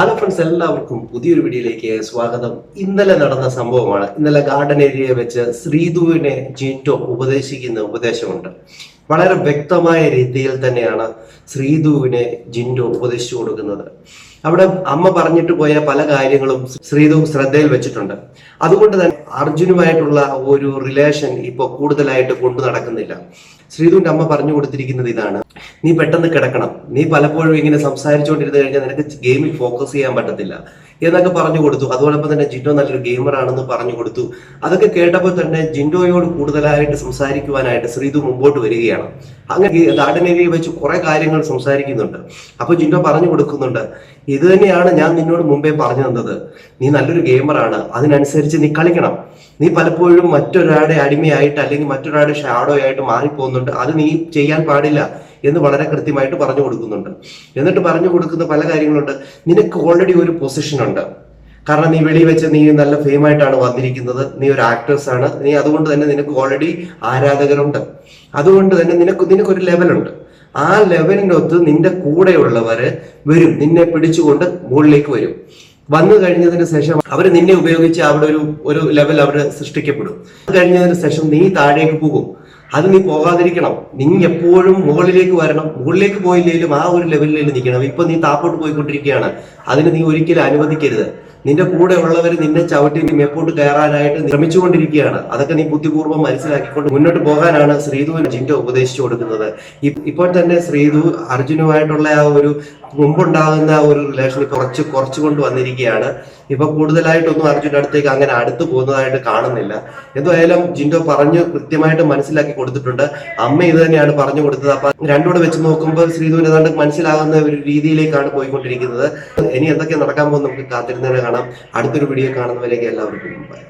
Hello friends എല്ലാവർക്കും പുതിയൊരു വീഡിയോയിലേക്ക് സ്വാഗതം. ഇന്നലെ നടന്ന സംഭവമാണ്. ഇന്നലെ ഗാർഡൻ ഏരിയയിൽ വെച്ച് ശ്രീധുവിനെ ജീറ്റോ ഉപദേശിക്കുന്ന ഉപദേശമുണ്ട്. വളരെ വ്യക്തമായ രീതിയിൽ തന്നെയാണ് ശ്രീധുവിനെ ജിൻഡോ ഉപദേശിച്ചു കൊടുക്കുന്നത്. അവിടെ അമ്മ പറഞ്ഞിട്ട് പോയ പല കാര്യങ്ങളും ശ്രീതു ശ്രദ്ധയിൽ വെച്ചിട്ടുണ്ട്. അതുകൊണ്ട് തന്നെ അർജുനുമായിട്ടുള്ള ഒരു റിലേഷൻ ഇപ്പോൾ കൂടുതലായിട്ട് കൊണ്ടു നടക്കുന്നില്ല. ശ്രീതുവിന്റെ അമ്മ പറഞ്ഞു കൊടുത്തിരിക്കുന്നത് ഇതാണ്. നീ പെട്ടെന്ന് കിടക്കണം. നീ പലപ്പോഴും ഇങ്ങനെ സംസാരിച്ചുകൊണ്ടിരുന്നു കഴിഞ്ഞാൽ നിനക്ക് ഗെയിമിൽ ഫോക്കസ് ചെയ്യാൻ പറ്റത്തില്ല. എന്നൊക്കെ പറഞ്ഞു കൊടുത്തു. അതോടൊപ്പം തന്നെ ജിൻഡോ നല്ലൊരു ഗെയിമർ ആണെന്ന് പറഞ്ഞു കൊടുത്തു. അതൊക്കെ കേട്ടപ്പോൾ തന്നെ ജിൻഡോയോട് കൂടുതലായിട്ട് സംസാരിക്കുവാനായിട്ട് ശ്രീതു മുമ്പോട്ട് വരികയാണ്. അങ്ങനെ ഗാർഡൻ വെച്ച് കുറെ കാര്യങ്ങൾ സംസാരിക്കുന്നുണ്ട്. അപ്പൊ ജിൻഡോ പറഞ്ഞു കൊടുക്കുന്നുണ്ട് ഇത് തന്നെയാണ് ഞാൻ നിന്നോട് മുമ്പേ പറഞ്ഞു തന്നത്. നീ നല്ലൊരു ഗെയിമറാണ് അതിനനുസരിച്ച് നീ കളിക്കണം. നീ പലപ്പോഴും മറ്റൊരാളുടെ അടിമയായിട്ട് അല്ലെങ്കിൽ മറ്റൊരാളുടെ ഷാഡോ ആയിട്ട് മാറിപ്പോകുന്നുണ്ട്. അത് നീ ചെയ്യാൻ പാടില്ല എന്ന് വളരെ കൃത്യമായിട്ട് പറഞ്ഞു കൊടുക്കുന്നുണ്ട്. എന്നിട്ട് പറഞ്ഞു കൊടുക്കുന്ന പല കാര്യങ്ങളുണ്ട്. നിനക്ക് ഓൾറെഡി ഒരു പൊസിഷൻ ഉണ്ട്. കാരണം നീ വെളി വെച്ച് നീ നല്ല ഫെയിം ആയിട്ടാണ് വന്നിരിക്കുന്നത്. നീ ഒരു ആക്ട്രസ് ആണ്. നീ അതുകൊണ്ട് തന്നെ നിനക്ക് ഓൾറെഡി ആരാധകരുണ്ട്. അതുകൊണ്ട് തന്നെ നിനക്ക് നിനക്കൊരു ലെവലുണ്ട് ആ ലെവലിനൊത്ത് നിന്റെ കൂടെയുള്ളവര് വരും. നിന്നെ പിടിച്ചുകൊണ്ട് മുകളിലേക്ക് വരും. വന്നു കഴിഞ്ഞതിന് ശേഷം അവർ നിന്നെ ഉപയോഗിച്ച് അവിടെ ഒരു ഒരു ലെവൽ അവിടെ സൃഷ്ടിക്കപ്പെടും. കഴിഞ്ഞതിന് ശേഷം നീ താഴേക്ക് പോകും. അത് നീ പോകാതിരിക്കണം. നീ എപ്പോഴും മുകളിലേക്ക് വരണം. മുകളിലേക്ക് പോയില്ലെങ്കിലും ആ ഒരു ലെവലിൽ നിൽക്കണം. ഇപ്പൊ നീ താപ്പോട്ട് പോയിക്കൊണ്ടിരിക്കുകയാണ്. അതിന് നീ ഒരിക്കലും അനുവദിക്കരുത്. നിന്റെ കൂടെ ഉള്ളവർ നിന്നെ ചവിട്ടി മേപ്പോട്ട് കയറാനായിട്ട് ശ്രമിച്ചുകൊണ്ടിരിക്കുകയാണ്. അതൊക്കെ നീ ബുദ്ധിപൂർവം മനസ്സിലാക്കിക്കൊണ്ട് മുന്നോട്ട് പോകാനാണ് ശ്രീധുവിന് ജിൻഡോ ഉപദേശിച്ചു കൊടുക്കുന്നത്. ഇപ്പോൾ തന്നെ ശ്രീധു അർജുനുമായിട്ടുള്ള ആ ഒരു മുമ്പുണ്ടാകുന്ന ഒരു റിലേഷൻ കുറച്ച് കുറച്ച് കൊണ്ട് വന്നിരിക്കുകയാണ്. ഇപ്പൊ കൂടുതലായിട്ടൊന്നും അർജുന്റെ അടുത്തേക്ക് അങ്ങനെ അടുത്ത് പോകുന്നതായിട്ട് കാണുന്നില്ല. എന്തായാലും ജിൻഡോ പറഞ്ഞു കൃത്യമായിട്ട് മനസ്സിലാക്കി കൊടുത്തിട്ടുണ്ട്. അമ്മ ഇത് തന്നെയാണ് പറഞ്ഞു കൊടുത്തത്. അപ്പൊ രണ്ടുകൂടെ വെച്ച് നോക്കുമ്പോൾ ശ്രീധുവിന് ഏതാണ്ട് മനസ്സിലാകുന്ന ഒരു രീതിയിലേക്കാണ് പോയിക്കൊണ്ടിരിക്കുന്നത്. ഇനി എന്തൊക്കെ നടക്കാൻ പോകുന്നത് നമുക്ക് കാത്തിരുന്നതിനെ കാണാം. അടുത്തൊരു വീഡിയോ കാണുന്നവരേക്ക് എല്ലാവർക്കും